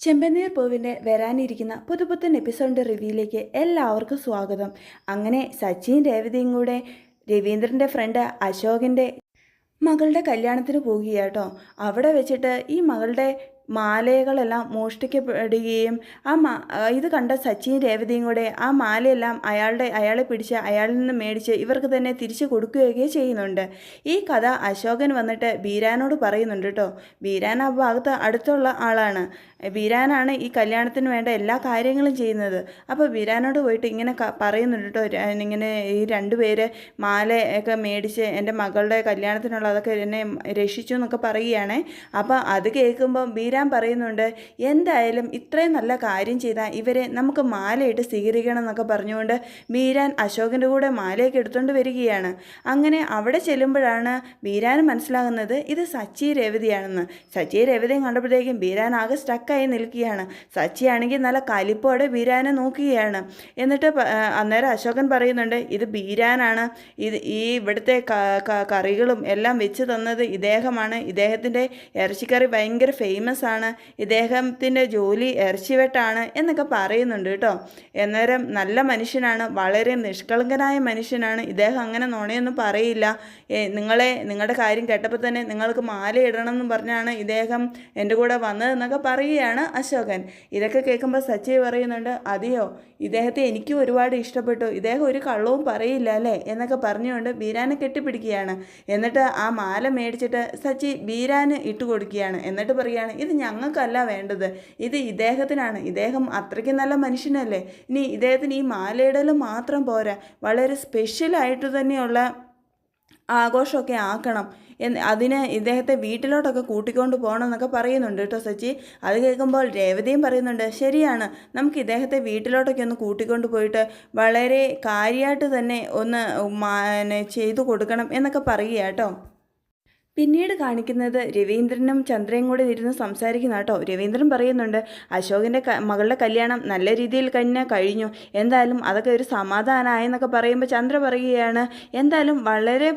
ചെമ്പനീർ പൂവിന്റെ വരാനിരിക്കുന്ന പുതുപുത്തൻ എപ്പിസോഡിന്റെ റിവ്യൂയിലേക്ക് എല്ലാവർക്കും സ്വാഗതം. അങ്ങനെ സച്ചിൻ രേവതിയും കൂടെ രവീന്ദ്രന്റെ ഫ്രണ്ട് അശോകിന്റെ മകളുടെ കല്യാണത്തിന് പോകുകയാട്ടോ അവിടെ വെച്ചിട്ട് ഈ മകളുടെ മാലകളെല്ലാം മോഷ്ടിക്കപ്പെടുകയും ആ മാ ഇത് കണ്ട സച്ചിൻ രേവതിയും കൂടെ ആ മാലയെല്ലാം അയാളുടെ അയാളെ പിടിച്ച് അയാളിൽ നിന്ന് മേടിച്ച് ഇവർക്ക് തന്നെ തിരിച്ചു കൊടുക്കുകയൊക്കെ ചെയ്യുന്നുണ്ട്. ഈ കഥ അശോകൻ വന്നിട്ട് ബീരാനോട് പറയുന്നുണ്ട് കേട്ടോ. ബീരാൻ ആ ഭാഗത്ത് അടുത്തുള്ള ആളാണ്. ബീരാനാണ് ഈ കല്യാണത്തിന് വേണ്ട എല്ലാ കാര്യങ്ങളും ചെയ്യുന്നത്. അപ്പോൾ ബീരാനോട് പോയിട്ട് ഇങ്ങനെ പറയുന്നുണ്ട് കേട്ടോ. ഇങ്ങനെ ഈ രണ്ടുപേര് മാല ഒക്കെ മേടിച്ച് എന്റെ മകളുടെ കല്യാണത്തിനുള്ള അതൊക്കെ എന്നെ രക്ഷിച്ചു എന്നൊക്കെ പറയുകയാണേ. അപ്പോൾ അത് കേൾക്കുമ്പോൾ ബീരാൻ പറയുന്നുണ്ട്. എന്തായാലും ഇത്രയും നല്ല കാര്യം ചെയ്താൽ ഇവരെ നമുക്ക് മാലയിട്ട് സ്വീകരിക്കണം എന്നൊക്കെ പറഞ്ഞുകൊണ്ട് ബീരാൻ അശോകന്റെ കൂടെ മാലയൊക്കെ എടുത്തുകൊണ്ട് വരികയാണ്. അങ്ങനെ അവിടെ ചെല്ലുമ്പോഴാണ് ബീരാന് മനസ്സിലാകുന്നത് ഇത് സച്ചി രേവതിയാണെന്ന്. സച്ചി രേവതിയും കണ്ടപ്പോഴത്തേക്കും ബീരാൻ ആകെ സ്റ്റക്കായി നിൽക്കുകയാണ്. സച്ചി ആണെങ്കിൽ നല്ല കലിപ്പോടെ ബീരാനെ നോക്കുകയാണ്. എന്നിട്ട് അന്നേരം അശോകൻ പറയുന്നുണ്ട് ഇത് ബീരാനാണ് ഇത് ഈ ഇവിടുത്തെ കറികളും എല്ലാം വെച്ച് തന്നത് ഇദ്ദേഹമാണ്. ഇദ്ദേഹത്തിന്റെ ഇറച്ചിക്കറി ഭയങ്കര ഫേമസ് ആണ്. ഇദ്ദേഹത്തിന്റെ ജോലി ഇറച്ചിവെട്ടാണ് എന്നൊക്കെ പറയുന്നുണ്ട് കേട്ടോ. എന്നേരം നല്ല മനുഷ്യനാണ് വളരെ നിഷ്കളങ്കനായ മനുഷ്യനാണ്. ഇദ്ദേഹം അങ്ങനെ നുണയൊന്നും പറയില്ല. നിങ്ങളെ നിങ്ങളുടെ കാര്യം കേട്ടപ്പോൾ തന്നെ നിങ്ങൾക്ക് മാല ഇടണം എന്ന് പറഞ്ഞാണ് ഇദ്ദേഹം എന്റെ കൂടെ വന്നതെന്നൊക്കെ പറയുകയാണ് അശോകൻ. ഇതൊക്കെ കേൾക്കുമ്പോൾ സച്ചി പറയുന്നുണ്ട് അതെയോ? ഇദ്ദേഹത്തെ എനിക്കും ഒരുപാട് ഇഷ്ടപ്പെട്ടു. ഇദ്ദേഹം ഒരു കള്ളവും പറയില്ല അല്ലേ? എന്നൊക്കെ പറഞ്ഞുകൊണ്ട് ബീരാനെ കെട്ടിപ്പിടിക്കുകയാണ്. എന്നിട്ട് ആ മാല മേടിച്ചിട്ട് സച്ചി ബീരാന് ഇട്ട് കൊടുക്കുകയാണ് എന്നിട്ട് പറയുകയാണ് ഇത് ഞങ്ങൾക്കല്ല വേണ്ടത്. ഇത് ഇദ്ദേഹത്തിനാണ്. ഇദ്ദേഹം അത്രയ്ക്ക് നല്ല മനുഷ്യനല്ലേ? ഇനി ഇദ്ദേഹത്തിന് ഈ മാലയിടൽ മാത്രം പോരാ. വളരെ സ്പെഷ്യലായിട്ട് തന്നെയുള്ള ആഘോഷമൊക്കെ ആക്കണം. എന്ന് അതിന് ഇദ്ദേഹത്തെ വീട്ടിലോട്ടൊക്കെ കൂട്ടിക്കൊണ്ട് പോകണം എന്നൊക്കെ പറയുന്നുണ്ട് കേട്ടോ സച്ചി. അത് കേൾക്കുമ്പോൾ രേവതിയും പറയുന്നുണ്ട് ശരിയാണ്. നമുക്ക് ഇദ്ദേഹത്തെ വീട്ടിലോട്ടൊക്കെ ഒന്ന് കൂട്ടിക്കൊണ്ട് പോയിട്ട് വളരെ കാര്യമായിട്ട് തന്നെ ഒന്ന് ചെയ്തു കൊടുക്കണം എന്നൊക്കെ പറയുക കേട്ടോ. പിന്നീട് കാണിക്കുന്നത് രവീന്ദ്രനും ചന്ദ്രയും കൂടെ ഇരുന്ന് സംസാരിക്കുന്ന കേട്ടോ. രവീന്ദ്രൻ പറയുന്നുണ്ട് അശോകിന്റെ മകളുടെ കല്യാണം നല്ല രീതിയിൽ തന്നെ കഴിഞ്ഞു. എന്തായാലും അതൊക്കെ ഒരു സമാധാനമായെന്നൊക്കെ പറയുമ്പോൾ ചന്ദ്ര പറയുകയാണ് എന്തായാലും വളരെ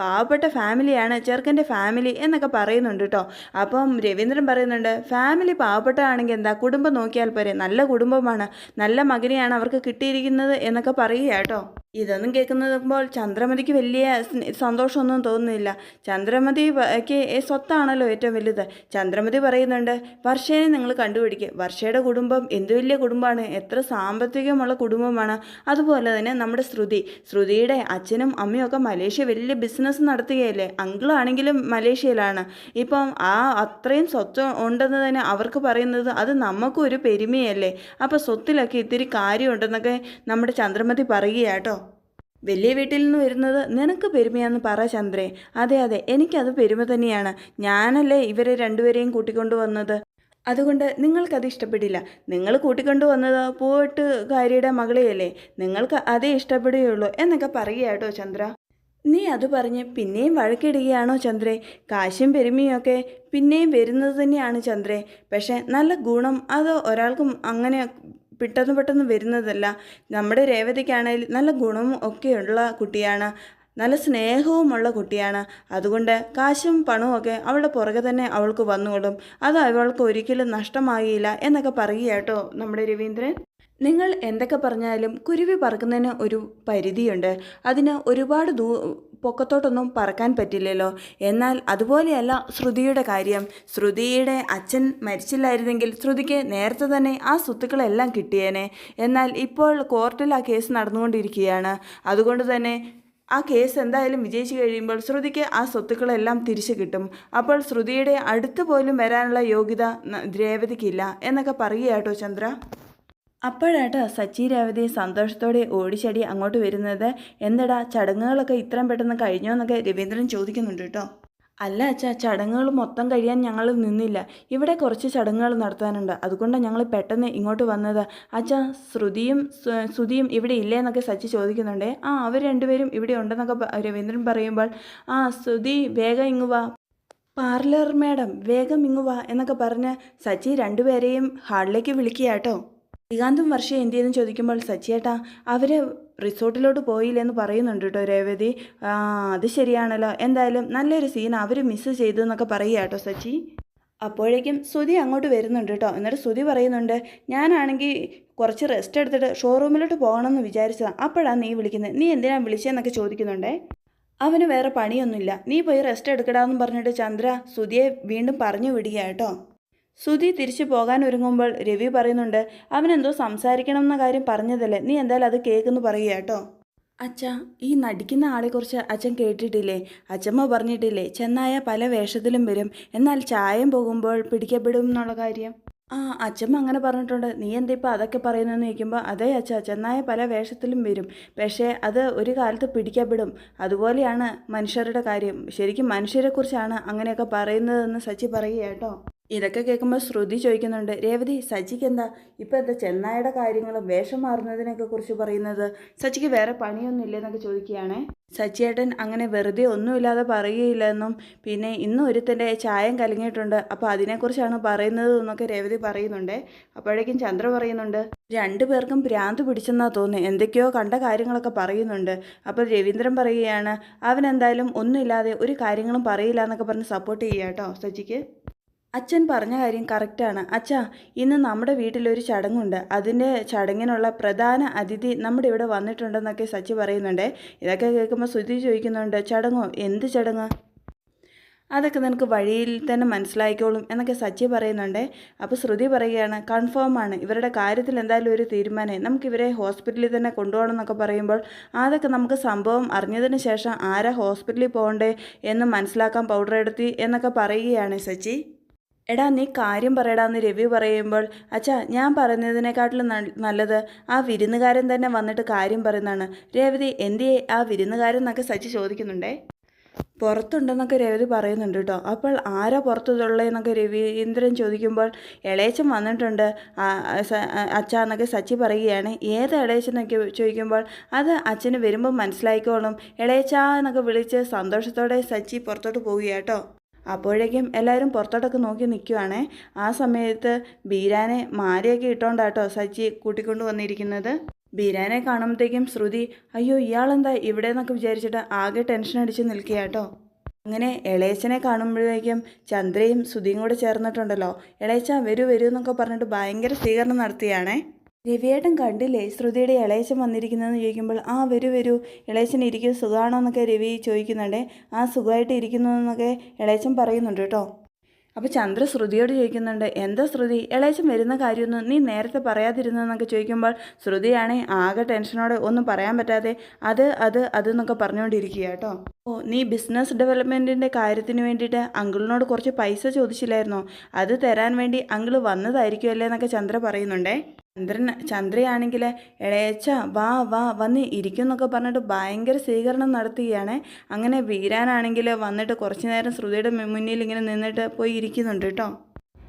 പാവപ്പെട്ട ഫാമിലിയാണ് ചെറുക്കന്റെ ഫാമിലി എന്നൊക്കെ പറയുന്നുണ്ട് കേട്ടോ. അപ്പം രവീന്ദ്രൻ പറയുന്നുണ്ട് ഫാമിലി പാവപ്പെട്ടതാണെങ്കിൽ എന്താ? കുടുംബം നോക്കിയാൽ പോരെ. നല്ല കുടുംബമാണ്. നല്ല മകനെയാണ് അവർക്ക് കിട്ടിയിരിക്കുന്നത് എന്നൊക്കെ പറയുക കേട്ടോ. ഇതൊന്നും കേൾക്കുന്നതുമ്പോൾ ചന്ദ്രമതിക്ക് വലിയ സ്ന- സന്തോഷമൊന്നും തോന്നുന്നില്ല. ചന്ദ്രമതിക്ക് സ്വത്താണല്ലോ ഏറ്റവും വലുത്. ചന്ദ്രമതി പറയുന്നുണ്ട് വർഷേനെ നിങ്ങൾ കണ്ടുപിടിക്കുക വർഷയുടെ കുടുംബം എന്ത് വലിയ കുടുംബമാണ്. എത്ര സാമ്പത്തികമുള്ള കുടുംബമാണ്. അതുപോലെ തന്നെ നമ്മുടെ ശ്രുതി. ശ്രുതിയുടെ അച്ഛനും അമ്മയും ഒക്കെ മലേഷ്യ വലിയ ബിസിനസ് നടത്തുകയല്ലേ? അങ്കിളാണെങ്കിലും മലേഷ്യയിലാണ്. ഇപ്പം ആ അത്രയും സ്വത്ത് ഉണ്ടെന്ന് തന്നെ അവർക്ക് പറയുന്നത് അത് നമുക്കും ഒരു പെരുമയല്ലേ? അപ്പോൾ സ്വത്തിലൊക്കെ ഇത്തിരി കാര്യമുണ്ടെന്നൊക്കെ നമ്മുടെ ചന്ദ്രമതി പറയുകയാട്ടോ വലിയ വീട്ടിൽ നിന്ന് വരുന്നത് നിനക്ക് പെരുമയാന്ന് പറ ചന്ദ്രേ. അതെ അതെ എനിക്കത് പെരുമ തന്നെയാണ്. ഞാനല്ലേ ഇവരെ രണ്ടുപേരെയും കൂട്ടിക്കൊണ്ടു വന്നത് അതുകൊണ്ട് നിങ്ങൾക്കത് ഇഷ്ടപ്പെടില്ല. നിങ്ങൾ കൂട്ടിക്കൊണ്ടു വന്നത് പൂവട്ടുകാരിയുടെ മകളെയല്ലേ. നിങ്ങൾക്ക് അതേ ഇഷ്ടപ്പെടുകയുള്ളൂ എന്നൊക്കെ പറയുക ചന്ദ്ര. നീ അത് പറഞ്ഞ് പിന്നെയും വഴക്കിടുകയാണോ ചന്ദ്രേ? കാശും പെരുമയൊക്കെ പിന്നെയും വരുന്നത് തന്നെയാണ് ചന്ദ്രേ. പക്ഷേ നല്ല ഗുണം അത് ഒരാൾക്കും അങ്ങനെ പെട്ടെന്ന് പെട്ടെന്ന് വരുന്നതല്ല. നമ്മുടെ രേവതിക്കാണെങ്കിൽ നല്ല ഗുണവും ഒക്കെയുള്ള കുട്ടിയാണ്. നല്ല സ്നേഹവുമുള്ള കുട്ടിയാണ്. അതുകൊണ്ട് കാശും പണവും ഒക്കെ അവളുടെ പുറകെ തന്നെ അവൾക്ക് വന്നുകൊള്ളും അത് അവൾക്ക് ഒരിക്കലും നഷ്ടമാകില്ല എന്നൊക്കെ പറയുക കേട്ടോ നമ്മുടെ രവീന്ദ്രൻ. നിങ്ങൾ എന്തൊക്കെ പറഞ്ഞാലും കുരുവി പറക്കുന്നതിന് ഒരു പരിധിയുണ്ട്. അതിന് ഒരുപാട് ദൂ പൊക്കത്തോട്ടൊന്നും പറക്കാൻ പറ്റില്ലല്ലോ. എന്നാൽ അതുപോലെയല്ല ശ്രുതിയുടെ കാര്യം. ശ്രുതിയുടെ അച്ഛൻ മരിച്ചില്ലായിരുന്നെങ്കിൽ ശ്രുതിക്ക് നേരത്തെ തന്നെ ആ സ്വത്തുക്കളെല്ലാം കിട്ടിയേനെ. എന്നാൽ ഇപ്പോൾ കോർട്ടിൽ ആ കേസ് നടന്നുകൊണ്ടിരിക്കുകയാണ്. അതുകൊണ്ട് തന്നെ ആ കേസ് എന്തായാലും വിജയിച്ചു കഴിയുമ്പോൾ ശ്രുതിക്ക് ആ സ്വത്തുക്കളെല്ലാം തിരിച്ചു കിട്ടും. അപ്പോൾ ശ്രുതിയുടെ അടുത്ത് പോലും വരാനുള്ള യോഗ്യത രേവതിക്കില്ല എന്നൊക്കെ പറയുക കേട്ടോ ചന്ദ്ര. അപ്പോഴാട്ടോ സച്ചി രേവതി സന്തോഷത്തോടെ ഓടിച്ചടി അങ്ങോട്ട് വരുന്നത്. എന്തടാ ചടങ്ങുകളൊക്കെ ഇത്രയും പെട്ടെന്ന് കഴിഞ്ഞോ എന്നൊക്കെ രവീന്ദ്രൻ ചോദിക്കുന്നുണ്ട് കേട്ടോ. അല്ല അച്ഛാ ചടങ്ങുകൾ മൊത്തം കഴിയാൻ ഞങ്ങൾ നിന്നില്ല. ഇവിടെ കുറച്ച് ചടങ്ങുകൾ നടത്താനുണ്ട്. അതുകൊണ്ടാണ് ഞങ്ങൾ പെട്ടെന്ന് ഇങ്ങോട്ട് വന്നത്. അച്ഛാ ശ്രുതിയും ശ്രുതിയും ഇവിടെ ഇല്ലേ എന്നൊക്കെ സച്ചി ചോദിക്കുന്നുണ്ടേ. ആ അവർ രണ്ടുപേരും ഇവിടെ ഉണ്ടെന്നൊക്കെ രവീന്ദ്രൻ പറയുമ്പോൾ ആ സുധി വേഗം ഇങ്ങ് വാ. പാർലർ മാഡം വേഗം ഇങ്ങ് വാ എന്നൊക്കെ പറഞ്ഞ് സച്ചി രണ്ടുപേരെയും ഹാളിലേക്ക് വിളിക്കുക കേട്ടോ ശ്രീകാന്തും വർഷ എന്ത് ചെയ്യുന്നു ചോദിക്കുമ്പോൾ സച്ചിയേട്ടാ അവർ റിസോർട്ടിലോട്ട് പോയില്ലെന്ന് പറയുന്നുണ്ട് കേട്ടോ രേവതി. അത് ശരിയാണല്ലോ. എന്തായാലും നല്ലൊരു സീൻ അവർ മിസ് ചെയ്തു എന്നൊക്കെ പറയുക കേട്ടോ സച്ചി. അപ്പോഴേക്കും സുതി അങ്ങോട്ട് വരുന്നുണ്ട് കേട്ടോ. എന്നിട്ട് സുതി പറയുന്നുണ്ട് ഞാനാണെങ്കിൽ കുറച്ച് റെസ്റ്റ് എടുത്തിട്ട് ഷോറൂമിലോട്ട് പോകണമെന്ന് വിചാരിച്ചതാണ് അപ്പോഴാണ് നീ വിളിക്കുന്നത് നീ എന്തിനാണ് വിളിച്ചതെന്നൊക്കെ ചോദിക്കുന്നുണ്ടേ? അവന് വേറെ പണിയൊന്നുമില്ല. നീ പോയി റെസ്റ്റ് എടുക്കടാന്നും പറഞ്ഞിട്ട് ചന്ദ്ര സുതിയെ വീണ്ടും പറഞ്ഞു വിടുക കേട്ടോ. ശ്രുതി തിരിച്ചു പോകാൻ ഒരുങ്ങുമ്പോൾ രവി പറയുന്നുണ്ട് അവനെന്തോ സംസാരിക്കണം എന്ന കാര്യം പറഞ്ഞതല്ലേ? നീ എന്തായാലും അത് കേൾക്കുന്നു പറയുക കേട്ടോ. അച്ഛ ഈ നടിക്കുന്ന ആളെക്കുറിച്ച് അച്ഛൻ കേട്ടിട്ടില്ലേ? അച്ഛമ്മ പറഞ്ഞിട്ടില്ലേ ചെന്നായ പല വേഷത്തിലും വരും എന്നാൽ ചായം പോകുമ്പോൾ പിടിക്കപ്പെടും എന്നുള്ള കാര്യം? ആ അച്ഛമ്മ അങ്ങനെ പറഞ്ഞിട്ടുണ്ട്. നീ എന്താ ഇപ്പം അതൊക്കെ പറയുന്നതെന്ന് ചോദിക്കുമ്പോൾ അതേ അച്ഛ ചെന്നായ പല വേഷത്തിലും വരും പക്ഷേ അത് ഒരു കാലത്ത് പിടിക്കപ്പെടും. അതുപോലെയാണ് മനുഷ്യരുടെ കാര്യം. ശരിക്കും മനുഷ്യരെക്കുറിച്ചാണ് അങ്ങനെയൊക്കെ പറയുന്നതെന്ന് സച്ചി പറയുക കേട്ടോ. ഇതൊക്കെ കേൾക്കുമ്പോൾ ശ്രുതി ചോദിക്കുന്നുണ്ട് രേവതി സജിക്ക് എന്താ? ഇപ്പം എന്താ ചെന്നായുടെ കാര്യങ്ങളും വേഷം മാറുന്നതിനൊക്കെ കുറിച്ച് പറയുന്നത്? സച്ചിക്ക് വേറെ പണിയൊന്നും ഇല്ലെന്നൊക്കെ ചോദിക്കുകയാണേ. സച്ചിയേട്ടൻ അങ്ങനെ വെറുതെ ഒന്നുമില്ലാതെ പറയുകയില്ലെന്നും പിന്നെ ഇന്നും ഒരുത്തന്റെ ചായം കലങ്ങിയിട്ടുണ്ട്. അപ്പോൾ അതിനെക്കുറിച്ചാണ് പറയുന്നത് എന്നൊക്കെ രേവതി പറയുന്നുണ്ട്. അപ്പോഴേക്കും ചന്ദ്ര പറയുന്നുണ്ട് രണ്ടു പേർക്കും ഭ്രാന്ത് പിടിച്ചെന്നാ തോന്നുന്നു. എന്തൊക്കെയോ കണ്ട കാര്യങ്ങളൊക്കെ പറയുന്നുണ്ട്. അപ്പോൾ രവീന്ദ്രൻ പറയുകയാണ് അവൻ എന്തായാലും ഒന്നുമില്ലാതെ ഒരു കാര്യങ്ങളും പറയില്ല എന്നൊക്കെ പറഞ്ഞ് സപ്പോർട്ട് ചെയ്യാട്ടോ സച്ചിക്ക് അച്ഛൻ പറഞ്ഞ കാര്യം കറക്റ്റാണ് അച്ഛാ ഇന്ന് നമ്മുടെ വീട്ടിലൊരു ചടങ്ങുണ്ട്. അതിന്റെ ചടങ്ങിനുള്ള പ്രധാന അതിഥി നമ്മുടെ ഇവിടെ വന്നിട്ടുണ്ടെന്നൊക്കെ സച്ചി പറയുന്നുണ്ട്. ഇതൊക്കെ കേൾക്കുമ്പോൾ ശ്രുതി ചോദിക്കുന്നുണ്ട് ചടങ്ങോ? എന്ത് ചടങ്ങ്? അതൊക്കെ നിനക്ക് വഴിയിൽ തന്നെ മനസ്സിലായിക്കോളും എന്നൊക്കെ സച്ചി പറയുന്നുണ്ട്. അപ്പോൾ ശ്രുതി പറയുകയാണ് കൺഫേമാണ് ഇവരുടെ കാര്യത്തിൽ എന്തായാലും ഒരു തീരുമാനം നമുക്ക് ഇവരെ ഹോസ്പിറ്റലിൽ തന്നെ കൊണ്ടുപോകണം എന്നൊക്കെ പറയുമ്പോൾ അതൊക്കെ നമുക്ക് സംഭവം അറിഞ്ഞതിന് ശേഷം ആരാ ഹോസ്പിറ്റലിൽ പോകണ്ടേ എന്ന് മനസ്സിലാക്കാൻ പൗഡർ എടുത്തി എന്നൊക്കെ പറയുകയാണ് സച്ചി. എടാ നീ കാര്യം പറയടാന്ന് രവി പറയുമ്പോൾ അച്ഛാ ഞാൻ പറയുന്നതിനെക്കാട്ടിലും നല്ലത് ആ വിരുന്നുകാരൻ തന്നെ വന്നിട്ട് കാര്യം പറയുന്നതാണ്. രേവതി എന്തിയെ ആ വിരുന്നുകാരൻ എന്നൊക്കെ സച്ചി ചോദിക്കുന്നുണ്ടേ? പുറത്തുണ്ടെന്നൊക്കെ രവി പറയുന്നുണ്ട് കേട്ടോ. അപ്പോൾ ആരാ പുറത്തുള്ളതെന്നൊക്കെ രവീന്ദ്രൻ ചോദിക്കുമ്പോൾ ഇളയച്ചൻ വന്നിട്ടുണ്ട്. അച്ഛാ എന്നൊക്കെ സച്ചി പറയുകയാണ്. ഏത് ഇളയച്ചെന്നൊക്കെ ചോദിക്കുമ്പോൾ അത് അച്ഛന് വരുമ്പോൾ മനസ്സിലായിക്കോളും. ഇളയച്ചാ എന്നൊക്കെ വിളിച്ച് സന്തോഷത്തോടെ സച്ചി പുറത്തോട്ട് പോവുക കേട്ടോ. അപ്പോഴേക്കും എല്ലാവരും പുറത്തോട്ടൊക്കെ നോക്കി നിൽക്കുവാണേ ആ സമയത്ത് ബീരാനെ മാലയൊക്കെ ഇട്ടോണ്ടാട്ടോ സച്ചി കൂട്ടിക്കൊണ്ടു വന്നിരിക്കുന്നത്. ബീരാനെ കാണുമ്പോഴത്തേക്കും ശ്രുതി അയ്യോ ഇയാളെന്താ ഇവിടെ എന്നൊക്കെ വിചാരിച്ചിട്ട് ആകെ ടെൻഷൻ അടിച്ച് നിൽക്കുകയാട്ടോ. അങ്ങനെ ഇളയച്ചനെ കാണുമ്പോഴേക്കും ചന്ദ്രയും സുധിയും കൂടെ ചേർന്നിട്ടുണ്ടല്ലോ. ഇളയച്ച വരൂ വരൂ എന്നൊക്കെ പറഞ്ഞിട്ട് ഭയങ്കര സ്വീകരണം നടത്തിയാണേ. രവിയേട്ടൻ കണ്ടില്ലേ? ശ്രുതിയുടെ ഇളയച്ചൻ വന്നിരിക്കുന്നതെന്ന് ചോദിക്കുമ്പോൾ ആ വരൂ വരൂ. ഇളയച്ചൻ ഇരിക്കും സുഖമാണോ എന്നൊക്കെ രവി ചോദിക്കുന്നുണ്ട്. ആ സുഖമായിട്ട് ഇരിക്കുന്നു എന്നൊക്കെ ഇളയച്ചൻ പറയുന്നുണ്ട് കേട്ടോ. അപ്പോൾ ചന്ദ്ര ശ്രുതിയോട് ചോദിക്കുന്നുണ്ട് എന്താ ശ്രുതി? ഇളയച്ചൻ വരുന്ന കാര്യമൊന്നും നീ നേരത്തെ പറയാതിരുന്നതെന്നൊക്കെ ചോദിക്കുമ്പോൾ ശ്രുതിയാണെ ആകെ ടെൻഷനോടെ ഒന്നും പറയാൻ പറ്റാതെ അത് അത് അത് എന്നൊക്കെ പറഞ്ഞുകൊണ്ടിരിക്കുക കേട്ടോ. ഓ നീ ബിസിനസ് ഡെവലപ്മെന്റിന്റെ കാര്യത്തിന് വേണ്ടിയിട്ട് അങ്കിളിനോട് കുറച്ച് പൈസ ചോദിച്ചില്ലായിരുന്നോ? അത് തരാൻ വേണ്ടി അങ്കിൾ വന്നതായിരിക്കുമല്ലേ? എന്നൊക്കെ ചന്ദ്ര പറയുന്നുണ്ടേ. ചന്ദ്രൻ ചന്ദ്രയാണെങ്കിൽ ഇളയച്ച വാ വാ വന്ന് ഇരിക്കുന്നൊക്കെ പറഞ്ഞിട്ട് ഭയങ്കര സ്വീകരണം നടത്തുകയാണ്. അങ്ങനെ വീരാനാണെങ്കിൽ വന്നിട്ട് കുറച്ച് നേരം ശ്രുതിയുടെ മുന്നിൽ ഇങ്ങനെ നിന്നിട്ട് പോയി ഇരിക്കുന്നുണ്ട് കേട്ടോ.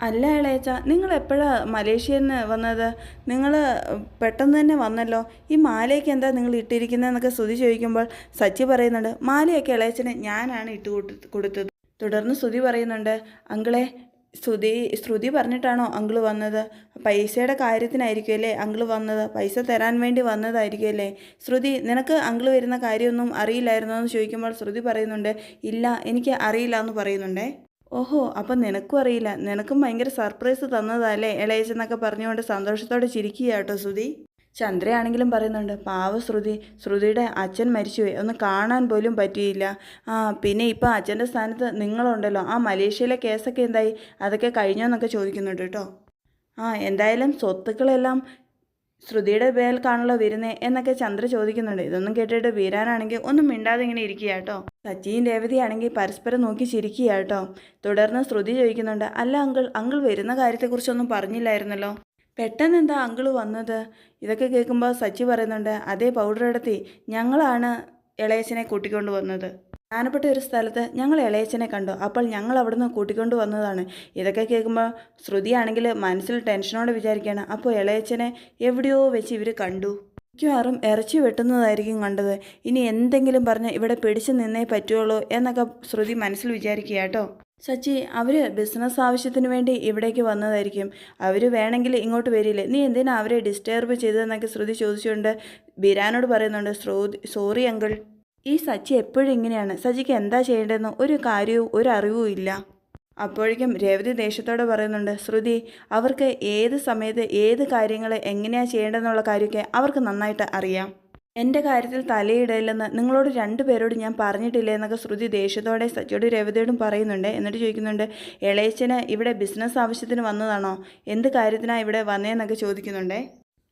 അല്ല ഇളയച്ച നിങ്ങൾ എപ്പോഴാണ് മലേഷ്യയിൽ നിന്ന് വന്നത്? നിങ്ങൾ പെട്ടെന്ന് തന്നെ വന്നല്ലോ. ഈ മാലയൊക്കെ എന്താ നിങ്ങൾ ഇട്ടിരിക്കുന്നതെന്നൊക്കെ ശ്രുതി ചോദിക്കുമ്പോൾ സച്ചി പറയുന്നുണ്ട് മാലയൊക്കെ ഇളയച്ചന് ഞാനാണ് ഇട്ട് കൊടുത്തത്. തുടർന്ന് ശ്രുതി പറയുന്നുണ്ട് അങ്കിളെ ശ്രുതി ശ്രുതി പറഞ്ഞിട്ടാണോ അങ്കിൾ വന്നത്? പൈസയുടെ കാര്യത്തിനായിരിക്കും അല്ലേ അങ്കിൾ വന്നത്? പൈസ തരാൻ വേണ്ടി വന്നതായിരിക്കും അല്ലേ? ശ്രുതി നിനക്ക് അങ്കിൾ വരുന്ന കാര്യമൊന്നും അറിയില്ലായിരുന്നോ എന്ന് ചോദിക്കുമ്പോൾ ശ്രുതി പറയുന്നുണ്ട് ഇല്ല എനിക്ക് അറിയില്ല എന്ന് പറയുന്നുണ്ടേ. ഓഹോ അപ്പം നിനക്കും അറിയില്ല. നിനക്കും ഭയങ്കര സർപ്രൈസ് തന്നതല്ലേ ഇളയച്ചെന്നൊക്കെ പറഞ്ഞുകൊണ്ട് സന്തോഷത്തോടെ ചിരിക്കുക കേട്ടോ ശ്രുതി. ചന്ദ്രയാണെങ്കിലും പറയുന്നുണ്ട് പാവ ശ്രുതി ശ്രുതിയുടെ അച്ഛൻ മരിച്ചുപോയി. ഒന്ന് കാണാൻ പോലും പറ്റിയില്ല. ആ പിന്നെ ഇപ്പം അച്ഛന്റെ സ്ഥാനത്ത് നിങ്ങളുണ്ടല്ലോ. ആ മലേഷ്യയിലെ കേസൊക്കെ എന്തായി? അതൊക്കെ കഴിഞ്ഞോന്നൊക്കെ ചോദിക്കുന്നുണ്ട് കേട്ടോ. ആ എന്തായാലും സ്വത്തുക്കളെല്ലാം ശ്രുതിയുടെ കാണുള്ള വരുന്നേ എന്നൊക്കെ ചന്ദ്ര ചോദിക്കുന്നുണ്ട്. ഇതൊന്നും കേട്ടിട്ട് വീരാനാണെങ്കിൽ ഒന്നും മിണ്ടാതെ ഇങ്ങനെ ഇരിക്കുക കേട്ടോ. സച്ചിയും രേവതിയാണെങ്കിൽ പരസ്പരം നോക്കി ചിരിക്കുക കേട്ടോ. തുടർന്ന് ശ്രുതി ചോദിക്കുന്നുണ്ട് അല്ല അങ്കിൾ അങ്കിൾ വരുന്ന കാര്യത്തെക്കുറിച്ചൊന്നും പറഞ്ഞില്ലായിരുന്നല്ലോ? പെട്ടെന്ന് എന്താ അങ്കിൾ വന്നത്? ഇതൊക്കെ കേൾക്കുമ്പോൾ സച്ചി പറയുന്നുണ്ട് അതേ പൗഡർ എടുത്തി ഞങ്ങളാണ് ഇളയച്ചനെ കൂട്ടിക്കൊണ്ട് വന്നത്. പ്രധാനപ്പെട്ട ഒരു സ്ഥലത്ത് ഞങ്ങൾ ഇളയച്ചനെ കണ്ടു. അപ്പോൾ ഞങ്ങൾ അവിടുന്ന് കൂട്ടിക്കൊണ്ട് വന്നതാണ്. ഇതൊക്കെ കേൾക്കുമ്പോൾ ശ്രുതിയാണെങ്കിൽ മനസ്സിൽ ടെൻഷനോടെ വിചാരിക്കുകയാണ് അപ്പോൾ ഇളയച്ചനെ എവിടെയോ വെച്ച് ഇവർ കണ്ടു. മിക്കവാറും ഇറച്ചി വെട്ടുന്നതായിരിക്കും കണ്ടത്. ഇനി എന്തെങ്കിലും പറഞ്ഞ് ഇവിടെ പിടിച്ചു നിന്നേ പറ്റുള്ളൂ എന്നൊക്കെ ശ്രുതി മനസ്സിൽ വിചാരിക്കുക കേട്ടോ സച്ചി അവർ ബിസിനസ് ആവശ്യത്തിന് വേണ്ടി ഇവിടേക്ക് വന്നതായിരിക്കും. അവർ വേണമെങ്കിൽ ഇങ്ങോട്ട് വരില്ലേ? നീ എന്തിനാ അവരെ ഡിസ്റ്റർബ് ചെയ്തതെന്നൊക്കെ ശ്രുതി ചോദിച്ചുകൊണ്ട് ബിരാനോട് പറയുന്നുണ്ട്. ശ്രുതി സോറി അങ്കിൾ ഈ സച്ചി എപ്പോഴും ഇങ്ങനെയാണ്. സച്ചിക്ക് എന്താ ചെയ്യേണ്ടതെന്ന് ഒരു കാര്യവും ഒരു അറിവും ഇല്ല. അപ്പോഴേക്കും രേവതി ദേഷ്യത്തോടെ പറയുന്നുണ്ട്. ശ്രുതി അവർക്ക് ഏത് സമയത്ത് ഏത് കാര്യങ്ങൾ എങ്ങനെയാണ് ചെയ്യേണ്ടതെന്നുള്ള കാര്യമൊക്കെ അവർക്ക് നന്നായിട്ട് അറിയാം. എന്റെ കാര്യത്തിൽ തലയിടയില്ലെന്ന് നിങ്ങളോട് രണ്ടുപേരോട് ഞാൻ പറഞ്ഞിട്ടില്ലേ എന്നൊക്കെ ശ്രുതി ദേഷ്യത്തോടെ സച്ചിയോട് രേവതിയോടും പറയുന്നുണ്ട്. എന്നിട്ട് ചോദിക്കുന്നുണ്ട് ഇളയച്ചന് ഇവിടെ ബിസിനസ് ആവശ്യത്തിന് വന്നതാണോ? എന്ത് കാര്യത്തിനാണ് ഇവിടെ വന്നതെന്നൊക്കെ ചോദിക്കുന്നുണ്ടേ.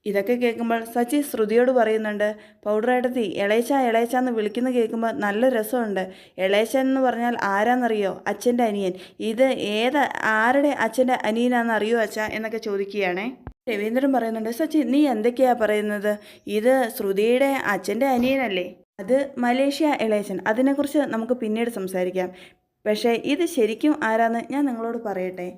ഇതൊക്കെ കേൾക്കുമ്പോൾ സച്ചി ശ്രുതിയോട് പറയുന്നുണ്ട് പൗഡർ എടുത്തി ഇളയച്ച ഇളയച്ച എന്ന് വിളിക്കുന്ന കേൾക്കുമ്പോൾ നല്ല രസമുണ്ട്. ഇളയച്ചൻ എന്ന് പറഞ്ഞാൽ ആരാന്നറിയോ? അച്ഛന്റെ അനിയൻ. ഇത് ഏത് ആരുടെ അച്ഛന്റെ അനിയനാണെന്ന് അറിയോ അച്ഛ? എന്നൊക്കെ ചോദിക്കുകയാണേ. രവീന്ദ്രൻ പറയുന്നുണ്ട് സച്ചി നീ എന്തൊക്കെയാ പറയുന്നത്? ഇത് ശ്രുതിയുടെ അച്ഛന്റെ അനിയനല്ലേ? അത് മലേഷ്യ ഇളയച്ചൻ. അതിനെക്കുറിച്ച് നമുക്ക് പിന്നീട് സംസാരിക്കാം. പക്ഷേ ഇത് ശരിക്കും ആരാന്ന് ഞാൻ നിങ്ങളോട് പറയട്ടെ?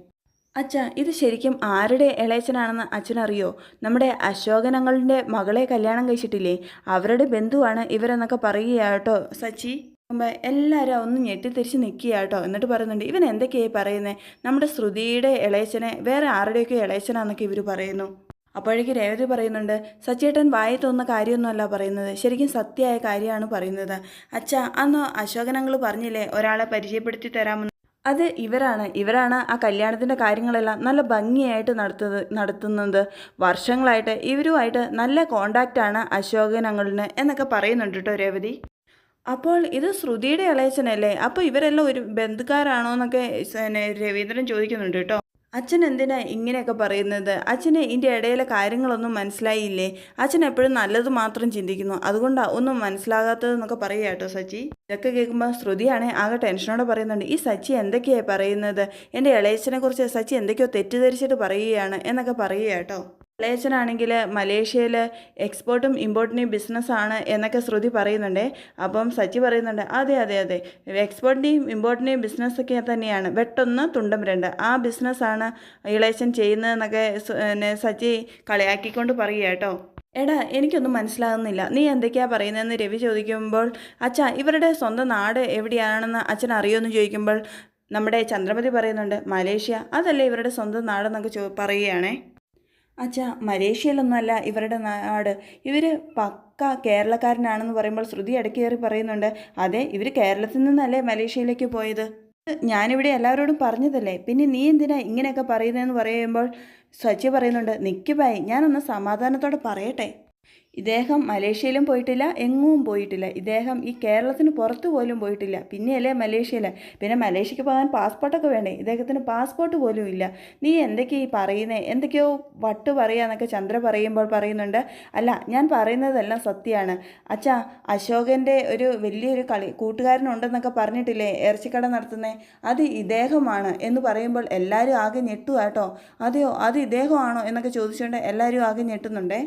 അച്ഛ ഇത് ശരിക്കും ആരുടെ ഇളയച്ചനാണെന്ന് അച്ഛനറിയോ? നമ്മുടെ അശോകനങ്ങളുടെ മകളെ കല്യാണം കഴിച്ചിട്ടില്ലേ? അവരുടെ ബന്ധുവാണ് ഇവരെന്നൊക്കെ പറയുകയാട്ടോ സച്ചി. മുമ്പ് എല്ലാവരും ഒന്ന് ഞെട്ടിത്തിരിച്ച് നിൽക്കുക കേട്ടോ. എന്നിട്ട് പറയുന്നുണ്ട് ഇവൻ എന്തൊക്കെയായി പറയുന്നത് നമ്മുടെ ശ്രുതിയുടെ ഇളയച്ചനെ വേറെ ആരുടെയൊക്കെ ഇളയച്ചനാന്നൊക്കെ ഇവർ പറയുന്നു. അപ്പോഴേക്ക് രേവതി പറയുന്നുണ്ട് സച്ചേട്ടൻ വായി തോന്നുന്ന കാര്യമൊന്നുമല്ല പറയുന്നത്. ശരിക്കും സത്യമായ കാര്യമാണ് പറയുന്നത്. അച്ഛ അന്ന് അശോകനങ്ങൾ പറഞ്ഞില്ലേ ഒരാളെ പരിചയപ്പെടുത്തി തരാമെന്ന്? അത് ഇവരാണ്. ഇവരാണ് ആ കല്യാണത്തിന്റെ കാര്യങ്ങളെല്ലാം നല്ല ഭംഗിയായിട്ട് നടത്തുന്നത് നടത്തുന്നത്. വർഷങ്ങളായിട്ട് ഇവരുമായിട്ട് നല്ല കോണ്ടാക്റ്റാണ് അശോകനങ്ങളിന് എന്നൊക്കെ പറയുന്നുണ്ട് കേട്ടോ രേവതി. അപ്പോൾ ഇത് ശ്രുതിയുടെ ഇളയച്ചനല്ലേ അപ്പോൾ ഇവരെല്ലാം ഒരു ബന്ധുക്കാരാണോ എന്നൊക്കെ രവീന്ദ്രൻ ചോദിക്കുന്നുണ്ട് കേട്ടോ. അച്ഛൻ എന്തിനാ ഇങ്ങനെയൊക്കെ പറയുന്നത്? അച്ഛന് ഇതിന്റെ ഇടയിലെ കാര്യങ്ങളൊന്നും മനസ്സിലായില്ലേ? അച്ഛൻ എപ്പോഴും നല്ലത് മാത്രം ചിന്തിക്കുന്നു. അതുകൊണ്ടാണ് ഒന്നും മനസ്സിലാകാത്തതെന്നൊക്കെ പറയുക കേട്ടോ സച്ചി. ഇതൊക്കെ കേൾക്കുമ്പോൾ ശ്രുതിയാണെ ആകെ ടെൻഷനോടെ പറയുന്നുണ്ട്. ഈ സച്ചി എന്തൊക്കെയാണ് പറയുന്നത്? എന്റെ ഇളയച്ചനെ കുറിച്ച് സച്ചി എന്തൊക്കെയോ തെറ്റിദ്ധരിച്ചിട്ട് പറയുകയാണ് എന്നൊക്കെ പറയുക കേട്ടോ. ഇളയച്ചനാണെങ്കിൽ മലേഷ്യയിൽ എക്സ്പോർട്ടും ഇമ്പോർട്ടിന്റെയും ബിസിനസ്സാണ് എന്നൊക്കെ ശ്രുതി പറയുന്നുണ്ട്. അപ്പം സച്ചി പറയുന്നുണ്ട് അതെ അതെ അതെ. എക്സ്പോർട്ടിന്റെയും ഇമ്പോർട്ടിന്റെയും ബിസിനസ്സൊക്കെ തന്നെയാണ്. വെട്ടൊന്ന് തുണ്ടം രണ്ട് ആ ബിസിനസ്സാണ് ഇളയച്ചൻ ചെയ്യുന്നതെന്നൊക്കെ പിന്നെ സച്ചി കളിയാക്കിക്കൊണ്ട് പറയുക കേട്ടോ. എടാ എനിക്കൊന്നും മനസ്സിലാകുന്നില്ല നീ എന്തൊക്കെയാ പറയുന്നതെന്ന് രവി ചോദിക്കുമ്പോൾ അച്ഛ ഇവരുടെ സ്വന്തം നാട് എവിടെയാണെന്ന് അച്ഛൻ അറിയുമെന്ന് ചോദിക്കുമ്പോൾ നമ്മുടെ ചന്ദ്രമതി പറയുന്നുണ്ട് മലേഷ്യ അതല്ലേ ഇവരുടെ സ്വന്തം നാടെന്നൊക്കെ ചോ പറയുകയാണേ. അച്ഛാ മലേഷ്യയിലൊന്നുമല്ല ഇവരുടെ നാട്. ഇവർ പക്ക കേരളക്കാരനാണെന്ന് പറയുമ്പോൾ ശ്രുതി ഇടയ്ക്ക് കയറി പറയുന്നുണ്ട് അതെ ഇവർ കേരളത്തിൽ നിന്നല്ലേ മലേഷ്യയിലേക്ക് പോയത്? ഞാനിവിടെ എല്ലാവരോടും പറഞ്ഞതല്ലേ പിന്നെ നീ എന്തിനാ ഇങ്ങനെയൊക്കെ പറയുന്നതെന്ന് പറയുമ്പോൾ സച്ചി പറയുന്നുണ്ട് നിക്ക് ബായ് ഞാനൊന്ന് സമാധാനത്തോടെ പറയട്ടെ. ഇദ്ദേഹം മലേഷ്യയിലും പോയിട്ടില്ല എങ്ങും പോയിട്ടില്ല. ഇദ്ദേഹം ഈ കേരളത്തിന് പുറത്ത് പോലും പോയിട്ടില്ല. പിന്നെയല്ലേ മലേഷ്യയിൽ പിന്നെ മലേഷ്യക്ക് പോകാൻ പാസ്പോർട്ടൊക്കെ വേണ്ടേ? ഇദ്ദേഹത്തിന് പാസ്പോർട്ട് പോലും ഇല്ല. നീ എന്തൊക്കെയാ ഈ പറയുന്നേ? എന്തൊക്കെയോ വട്ട് പറയാന്നൊക്കെ ചന്ദ്ര പറയുമ്പോൾ പറയുന്നുണ്ട്. അല്ല ഞാൻ പറയുന്നതെല്ലാം സത്യമാണ്. അച്ഛാ അശോകന്റെ ഒരു വലിയൊരു കളി കൂട്ടുകാരനുണ്ടെന്നൊക്കെ പറഞ്ഞിട്ടില്ലേ? ഇറച്ചിക്കട നടത്തുന്നേ? അത് ഇദ്ദേഹമാണ് എന്ന് പറയുമ്പോൾ എല്ലാവരും ആകെ ഞെട്ടുക കേട്ടോ. അതെയോ? അത് ഇദ്ദേഹമാണോ എന്നൊക്കെ ചോദിച്ചുകൊണ്ട് എല്ലാവരും ആകെ ഞെട്ടുന്നുണ്ടേ?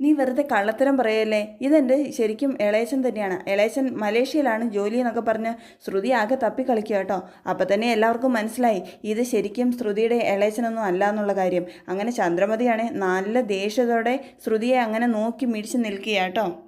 നീ വെറുതെ കള്ളത്തരം പറയല്ലേ? ഇതെന്റെ ശരിക്കും ഇളയച്ചൻ തന്നെയാണ്. ഇളയച്ചൻ മലേഷ്യയിലാണ് ജോലി എന്നൊക്കെ പറഞ്ഞ് ശ്രുതി ആകെ തപ്പിക്കളിക്കുക കേട്ടോ. അപ്പം തന്നെ എല്ലാവർക്കും മനസ്സിലായി. ഇത് ശരിക്കും ശ്രുതിയുടെ ഇളയച്ചനൊന്നും അല്ല എന്നുള്ള കാര്യം. അങ്ങനെ ചന്ദ്രമതിയാണ് നല്ല ദേഷ്യത്തോടെ ശ്രുതിയെ അങ്ങനെ നോക്കി മിടിച്ച് നിൽക്കുക കേട്ടോ.